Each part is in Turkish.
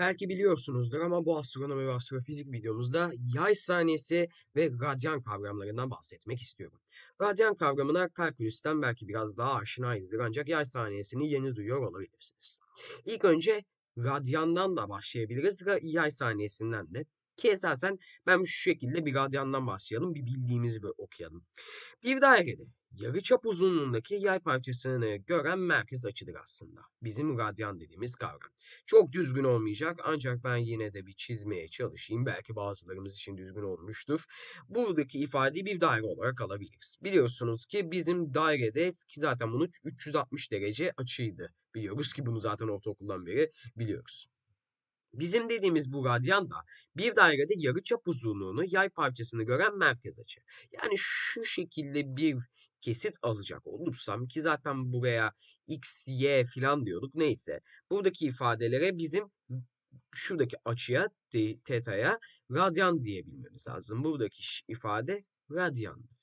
Belki biliyorsunuzdur ama bu astronomi ve astrofizik videomuzda yay saniyesi ve radyan kavramlarından bahsetmek istiyorum. Radyan kavramına kalkülüsten belki biraz daha aşinayızdır ancak yay saniyesini yeni duyuyor olabilirsiniz. İlk önce radyandan da başlayabiliriz, yay saniyesinden de. Ki esasen ben şu şekilde bir radyandan başlayalım, bir bildiğimizi okuyalım. Bir dairede yarıçap uzunluğundaki yay parçasını gören merkez açıdır aslında. Bizim radyan dediğimiz kavram. Çok düzgün olmayacak ancak ben yine de bir çizmeye çalışayım. Belki bazılarımız için düzgün olmuştur. Buradaki ifadeyi bir daire olarak alabiliriz. Biliyorsunuz ki bizim dairede ki zaten bunu 360 derece açıydı. Biliyoruz ki bunu zaten ortaokuldan beri biliyoruz. Bizim dediğimiz bu radyan da bir dairede yarıçap uzunluğunu yay parçasını gören merkez açı. Yani şu şekilde bir kesit alacak olursam ki zaten buraya x, y falan diyorduk neyse. Buradaki ifadelere bizim şuradaki açıya, teta'ya radyan diyebilmemiz lazım. Buradaki ifade radyandır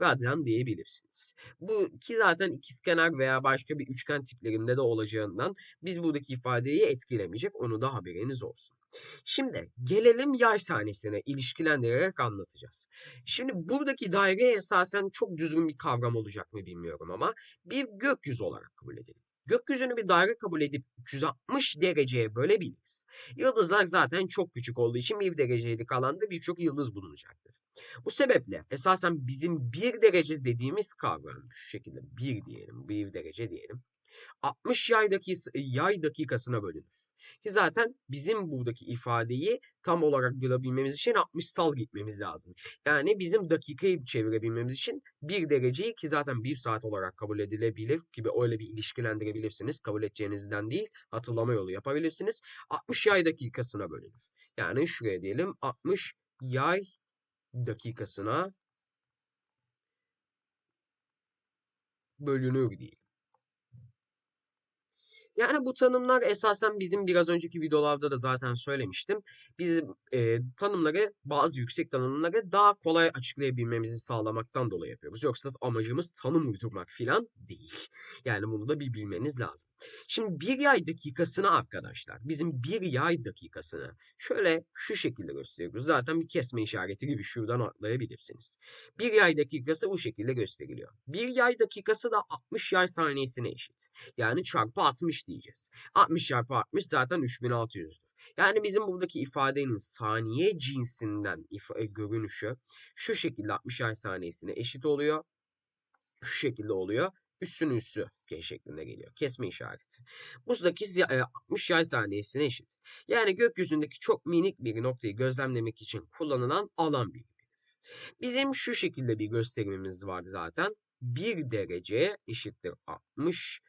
radyan diyebilirsiniz. Bu ki zaten ikizkenar veya başka bir üçgen tiplerinde de olacağından biz buradaki ifadeyi etkilemeyecek. Onu da haberiniz olsun. Şimdi gelelim yay sahnesine ilişkilendirerek anlatacağız. Şimdi buradaki daire esasen çok düzgün bir kavram olacak mı bilmiyorum ama bir gökyüzü olarak kabul edelim. Gökyüzünü bir daire kabul edip 360 dereceye bölebiliriz. Yıldızlar zaten çok küçük olduğu için bir derecelik alanda birçok yıldız bulunacaktır. Bu sebeple esasen bizim bir derece dediğimiz kavram şu şekilde bir diyelim, bir derece diyelim. 60 yay, dakikası, yay dakikasına bölünür. Ki zaten bizim buradaki ifadeyi tam olarak bulabilmemiz için 60 sal gitmemiz lazım. Yani bizim dakikayı çevirebilmemiz için bir dereceyi ki zaten bir saat olarak kabul edilebilir gibi öyle bir ilişkilendirebilirsiniz. Kabul edeceğinizden değil hatırlama yolu yapabilirsiniz. 60 yay dakikasına bölünür. Yani şuraya diyelim 60 yay dakikasına bölünür değil. Yani bu tanımlar esasen bizim biraz önceki videolarda da zaten söylemiştim. Bizim e, tanımları bazı yüksek tanımları daha kolay açıklayabilmemizi sağlamaktan dolayı yapıyoruz. Yoksa amacımız tanım uydurmak falan değil. Yani bunu da bir bilmeniz lazım. Şimdi bir yay dakikasını arkadaşlar bizim bir yay dakikasını şöyle şu şekilde gösteriyoruz. Zaten bir kesme işareti gibi şuradan atlayabilirsiniz. Bir yay dakikası bu şekilde gösteriliyor. Bir yay dakikası da 60 yay saniyesine eşit. Yani çarpı 60 diyeceğiz. 60 çarpı 60 zaten 3600'dür. Yani bizim buradaki ifadenin saniye cinsinden e, görünüşü şu şekilde 60 ay saniyesine eşit oluyor. Şu şekilde oluyor. Üssünün üssü şeklinde geliyor. Kesme işareti. Buradaki 60 yay saniyesine eşit. Yani gökyüzündeki çok minik bir noktayı gözlemlemek için kullanılan alan birimi. Bizim şu şekilde bir gösterimimiz var zaten. 1 derece eşittir 60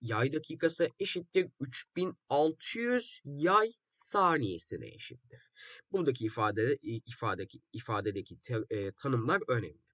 yay dakikası eşittir 3600 yay saniyesine eşittir. Buradaki ifade ifadeki ifadedeki te, e, tanımlar önemli.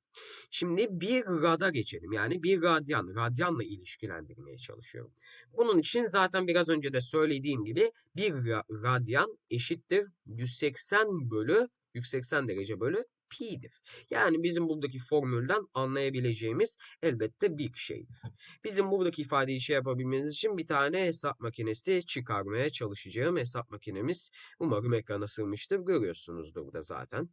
Şimdi bir rada geçelim. Yani bir radyan, radyanla ilişkilendirmeye çalışıyorum. Bunun için zaten biraz önce de söylediğim gibi bir radyan eşittir 180 bölü 180 derece bölü pi'dir. Yani bizim buradaki formülden anlayabileceğimiz elbette bir şeydir. Bizim buradaki ifadeyi şey yapabilmeniz için bir tane hesap makinesi çıkarmaya çalışacağım. Hesap makinemiz umarım ekrana sığmıştır. Görüyorsunuzdur da zaten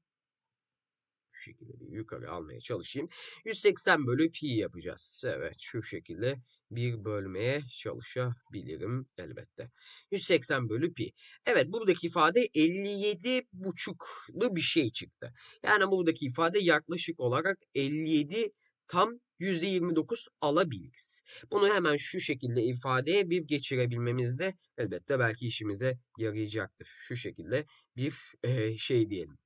şekilde bir yukarı almaya çalışayım. 180 bölü pi yapacağız. Evet şu şekilde bir bölmeye çalışabilirim elbette. 180 bölü pi. Evet buradaki ifade 57 buçuklu bir şey çıktı. Yani buradaki ifade yaklaşık olarak 57 tam %29 alabiliriz. Bunu hemen şu şekilde ifadeye bir geçirebilmemiz de elbette belki işimize yarayacaktır. Şu şekilde bir şey diyelim.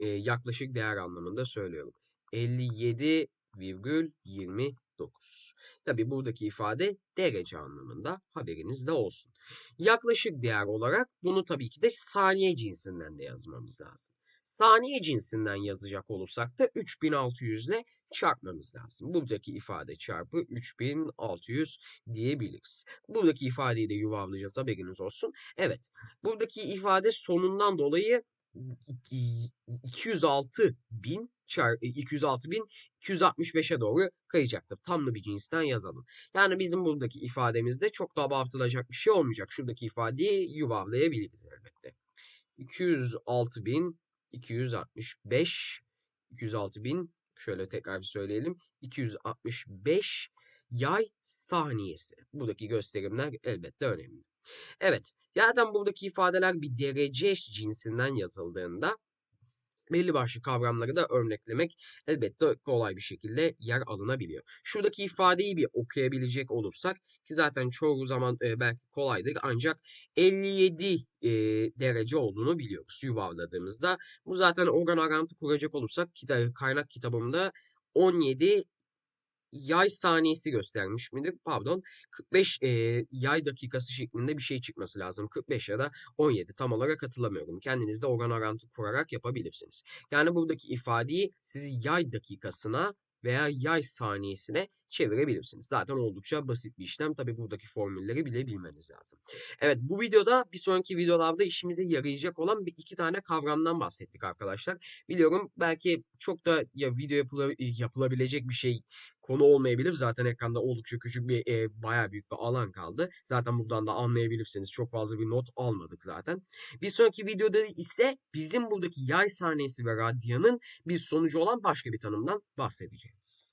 E, yaklaşık değer anlamında söylüyorum. 57,20 9. Tabi buradaki ifade derece anlamında haberiniz de olsun. Yaklaşık değer olarak bunu tabii ki de saniye cinsinden de yazmamız lazım. Saniye cinsinden yazacak olursak da 3600 ile çarpmamız lazım. Buradaki ifade çarpı 3600 diyebiliriz. Buradaki ifadeyi de yuvarlayacağız haberiniz olsun. Evet buradaki ifade sonundan dolayı 206 bin çar 206 bin 265'e doğru kayacaktır. Tamlı bir cinsten yazalım. Yani bizim buradaki ifademizde çok da abartılacak bir şey olmayacak. Şuradaki ifadeyi yuvarlayabiliriz elbette. 206 bin 265 206 bin şöyle tekrar bir söyleyelim. 265 yay saniyesi. Buradaki gösterimler elbette önemli. Evet, zaten buradaki ifadeler bir derece cinsinden yazıldığında belli başlı kavramları da örneklemek elbette kolay bir şekilde yer alınabiliyor. Şuradaki ifadeyi bir okuyabilecek olursak ki zaten çoğu zaman e, belki kolaydır ancak 57 e, derece olduğunu biliyoruz yuvarladığımızda. Bu zaten organ arantı kuracak olursak kita- kaynak kitabımda 17 yay saniyesi göstermiş midir? Pardon. 45 e, yay dakikası şeklinde bir şey çıkması lazım. 45 ya da 17 tam olarak hatırlamıyorum. Kendiniz de oran orantı kurarak yapabilirsiniz. Yani buradaki ifadeyi siz yay dakikasına veya yay saniyesine çevirebilirsiniz. Zaten oldukça basit bir işlem. Tabi buradaki formülleri bile bilmeniz lazım. Evet bu videoda bir sonraki videolarda işimize yarayacak olan bir iki tane kavramdan bahsettik arkadaşlar. Biliyorum belki çok da ya video yapıla- yapılabilecek bir şey konu olmayabilir. Zaten ekranda oldukça küçük bir e, bayağı büyük bir alan kaldı. Zaten buradan da anlayabilirsiniz. Çok fazla bir not almadık zaten. Bir sonraki videoda ise bizim buradaki yay saniyesi ve radyanın bir sonucu olan başka bir tanımdan bahsedeceğiz.